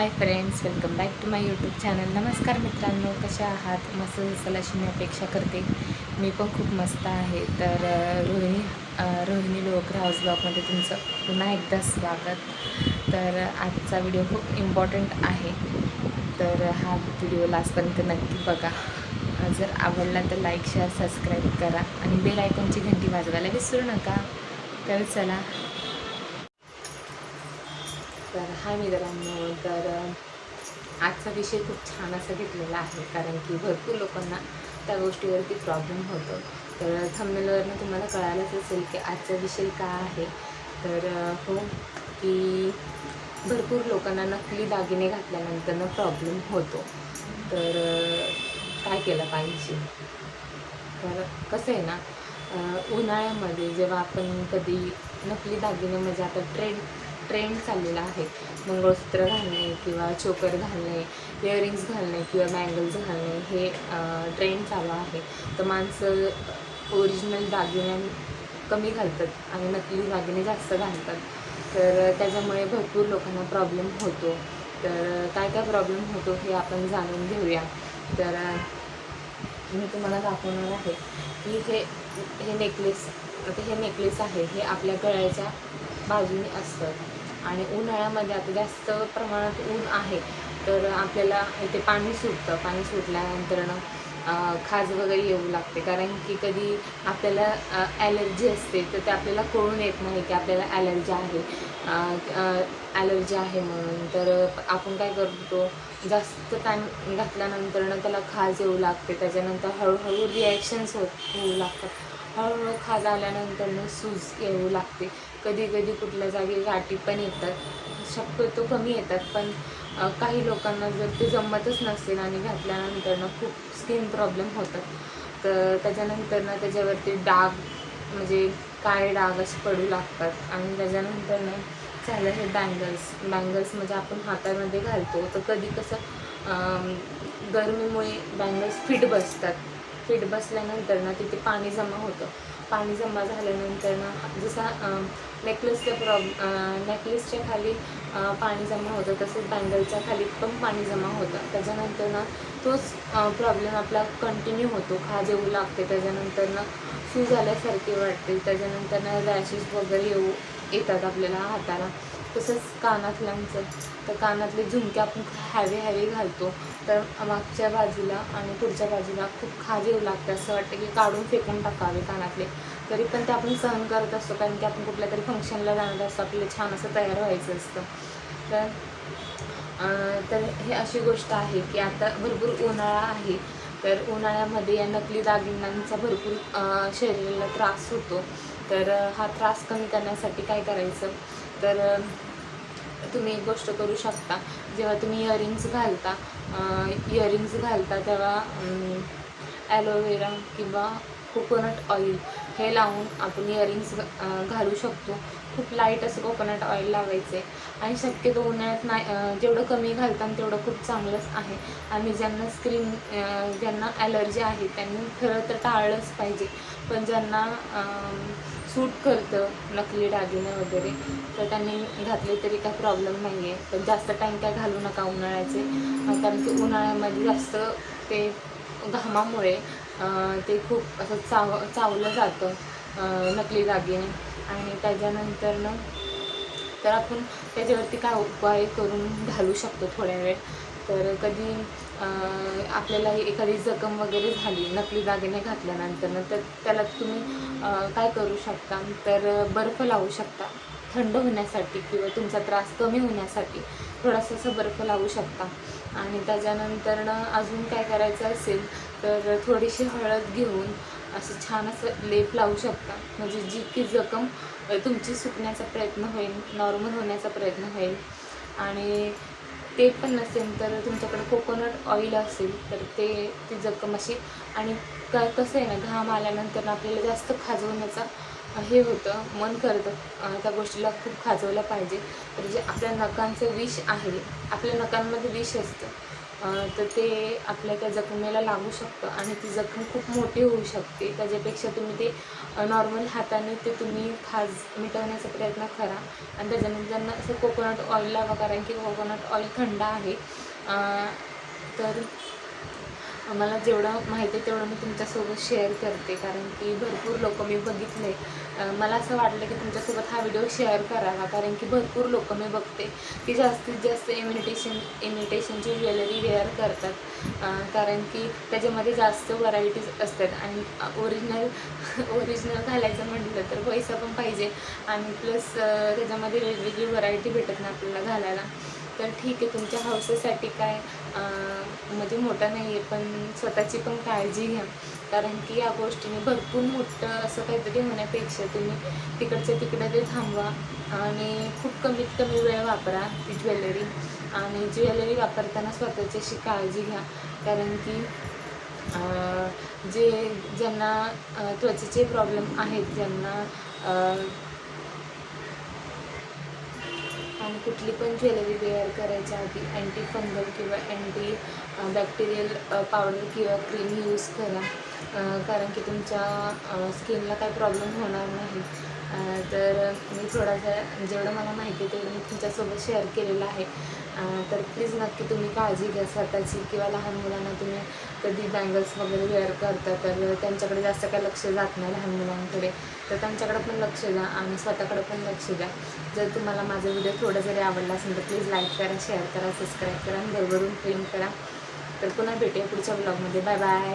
Hi friends welcome back to my YouTube channel नमस्कार मित्रांनो कशा आहात? मस्त दिसाल अशी मी अपेक्षा करते. मी पण खूप मस्त आहे. तर रोहिणी रोहिणी लोकर हाऊस ब्लॉगमध्ये तुमचं पुन्हा एकदा स्वागत. तर आजचा व्हिडिओ खूप इम्पॉर्टंट आहे. तर हा व्हिडिओ लास्टपर्यंत नक्की बघा. जर आवडला तर लाईक शेअर सबस्क्राईब करा. आणि बेल आयकॉनची घंटी वाजवायला विसरू नका. तर चला तर हाय मित्रांनो तर आजचा विषय खूप छान असा घेतलेला आहे. कारण की भरपूर लोकांना त्या गोष्टीवरती प्रॉब्लेम होतो. तर थंबनेलवरनं तुम्हाला कळालंच असेल की आजचा विषय काय आहे. तर हो की भरपूर लोकांना नकली दागिने घातल्यानंतरनं प्रॉब्लेम होतो. तर काय केलं पाहिजे? तर कसं आहे ना उन्हाळ्यामध्ये जेव्हा आपण कधी नकली दागिने म्हणजे आता ट्रेंड ट्रेंड चाललेला आहे. मंगळसूत्र घालणे किंवा चोकर घालणे इयरिंग्स घालणे किंवा बँगल्स घालणे हे ट्रेंड चालू आहे. तर माणसं ओरिजिनल दागिने कमी घालतात आणि नकली दागिने जास्त घालतात. तर त्याच्यामुळे भरपूर लोकांना प्रॉब्लेम होतो. तर काय काय प्रॉब्लेम होतो हे आपण जाणून घेऊया. तर मी तुम्हाला दाखवणार आहे की हे हे नेकलेस आता हे नेकलेस आहे हे आपल्या गळ्याच्या बाजूने असतं. आणि उन्हाळ्यामध्ये आता जास्त प्रमाणात ऊन आहे. तर आपल्याला इथे पाणी सुटतं. पाणी सुटल्यानंतरनं खाज वगैरे येऊ लागते. कारण की कधी आपल्याला ॲलर्जी असते तर ते आपल्याला कळून येत नाही की आपल्याला ॲलर्जी आहे. ॲलर्जी आहे म्हणून. तर आपण काय करतो जास्त टाईम घातल्यानंतरनं त्याला खाज येऊ लागते. त्याच्यानंतर हळूहळू रिॲक्शन्स होत होऊ लागतात. हळूहळू खाज आल्यानंतरनं सूज येऊ लागते. कधी कधी कुठल्या जागी गाठी पण येतात. शक्यतो कमी येतात. पण काही लोकांना जर ते जमतच नसेल आणि घातल्यानंतरनं खूप स्किन प्रॉब्लेम होतात. तर त्याच्यानंतर ना त्याच्यावरती डाग म्हणजे काळे डाग असे पडू लागतात. आणि त्याच्यानंतरनं झालं हे बँगल्स बँगल्स म्हणजे आपण हातामध्ये घालतो. तर कधी कसं गरमीमुळे बँगल्स फिट बसतात. कीड बसल्यानंतर ना तिथे पाणी जमा होतं. पाणी जमा झाल्यानंतर ना जसा नेकलेसच्या प्रॉब नेकलेसच्या खाली पाणी जमा होतं तसंच बँगलच्या खाली पण पाणी जमा होतं. त्याच्यानंतर ना तोच प्रॉब्लेम आपला कंटिन्यू होतो. खाज येऊ लागते. त्याच्यानंतर ना सू झाल्यासारखी वाटते. त्याच्यानंतर ना रॅशेस वगैरे येऊ येतात आपल्याला हाताला. तसंच कानातल्यांचं तर कानातले झुमके आपण हॅवी हॅवी घालतो. तर मागच्या बाजूला आणि पुढच्या बाजूला खूप खाज येऊ लागते असं वाटतं की काढून फेकून टाकावे कानातले. तरी पण ते आपण सहन करत असतो कारण की आपण कुठल्या तरी फंक्शनला जाणार असतो आपल्याला छान असं तयार व्हायचं असतं. तर तर हे अशी गोष्ट आहे की आता भरपूर उन्हाळा आहे. तर उन्हाळ्यामध्ये या नकली दागिन्यांचा भरपूर शरीराला त्रास होतो. तर हा त्रास कमी करण्यासाठी काय करायचं? तर तुम्ही एक गोष्ट करू शकता. जेव्हा तुम्ही इयरिंग्स घालता इयरिंग्स घालता तेव्हा ॲलोवेरा किंवा कोकोनट ऑइल हे लावून आपण इयरिंग्स घालू शकतो. खूप लाइट असं कोकोनट ऑइल लावायचं. आहे आणि शक्यतो उन्हाळ्यात नाही जेवढं कमी घालताना तेवढं खूप चांगलंच आहे. आणि ज्यांना स्क्रीन ज्यांना ॲलर्जी आहे त्यांनी खरं तर टाळलंच पाहिजे. पण ज्यांना सूट करतं नकली दागिने वगैरे. तर त्यांनी घातले तरी काय प्रॉब्लेम नाही आहे पण जास्त टाईम काय घालू नका उन्हाळ्याचे. कारण की उन्हाळ्यामध्ये जास्त ते घामामुळे ते खूप असं चाव चावलं जातं नकली दागिने. आणि त्याच्यानंतरनं तर आपण त्याच्यावरती काय उपाय करून घालू शकतो थोड्या वेळ. तर कधी आपल्याला एखादी जखम वगैरे झाली नकली दागिने घातल्यानंतर तर त्याला तुम्ही काय करू शकता? तर बर्फ लावू शकता थंड होण्यासाठी किंवा तुमचा त्रास कमी होण्यासाठी थोडासा असं बर्फ लावू शकता. आणि त्याच्यानंतरनं अजून काय करायचं असेल तर थोडीशी हळद घेऊन असं छान असं लेप लावू शकता. म्हणजे जी की जखम तुमची सुकण्याचा प्रयत्न होईल नॉर्मल होण्याचा प्रयत्न होईल. आणि ते पण नसेल तर तुमच्याकडे कोकोनट ऑइल असेल तर ते ती जखम अशी. आणि क कसं आहे ना घाम आल्यानंतर आपल्याला जास्त खाजवण्याचा हे होतं मन करतं त्या गोष्टीला खूप खाजवलं पाहिजे. तर जे आपल्या नखांचं विष आहे आपल्या नकांमध्ये विष असतं. तर ते आपल्या त्या जखमेला लागू शकतं आणि ती जखम खूप मोठी होऊ शकते. त्याच्यापेक्षा तुम्ही ते नॉर्मल हाताने ते तुम्ही खाज मिटवण्याचा प्रयत्न करा. आणि त्याच्यानंतर त्यांना असं कोकोनट ऑइल लावा कारण की कोकोनट ऑइल थंड आहे. तर मला जेवढं माहिती आहे तेवढं मी तुमच्यासोबत शेअर करते कारण की भरपूर लोक मी बघितले मला असं वाटलं की तुमच्यासोबत हा व्हिडिओ शेअर करावा कारण की भरपूर लोक मी बघते की जास्तीत जास्त इमिटेशन इमिटेशनची ज्वेलरी वेअर करतात. कारण की त्याच्यामध्ये जास्त व्हरायटीज असतात. आणि ओरिजिनल ओरिजिनल घालायचं म्हटलं तर पैसा पण पाहिजे. आणि प्लस त्याच्यामध्ये वेगवेगळी व्हरायटी भेटत नाही आपल्याला घालायला. तर ठीक आहे तुमच्या हौसेसाठी काय म्हणजे मोठा नाही आहे पण स्वतःची पण काळजी घ्या. कारण की या गोष्टीने भरपूर मोठं असं काहीतरी होण्यापेक्षा तुम्ही तिकडच्या तिकडे ते थांबवा आणि खूप कमीत कमी वेळ वापरा ती ज्वेलरी. आणि ज्वेलरी वापरताना स्वतःची अशी काळजी घ्या. कारण की जे ज्यांना त्वचेचे प्रॉब्लेम आहेत ज्यांना आणि कुठली पण ज्वेलरी वेअर करायच्या आधी अँटी फंगल किंवा अँटी बॅक्टेरियल पावडर किंवा क्रीम यूज करा. कारण की तुमच्या स्किनला काही प्रॉब्लेम होणार नाही. तर मी थोडासा जेवढं मला माहिती आहे तेवढं मी तुमच्यासोबत शेअर केलेलं आहे. तर प्लीज नक्की तुम्ही काळजी घ्या स्वतःची किंवा लहान मुलांना तुम्ही कधी बँगल्स वगैरे वेअर करता तर त्यांच्याकडे जास्त काय लक्ष जात नाही लहान मुलांकडे. तर त्यांच्याकडे पण लक्ष द्या आणि स्वतःकडे पण लक्ष द्या. जर तुम्हाला माझा व्हिडिओ थोडा जरी आवडला असेल तर प्लीज लाईक करा शेअर करा सबस्क्राईब करा आणि घरवरून प्रिंट करा. तर पुन्हा भेटूया पुढच्या ब्लॉगमध्ये बाय बाय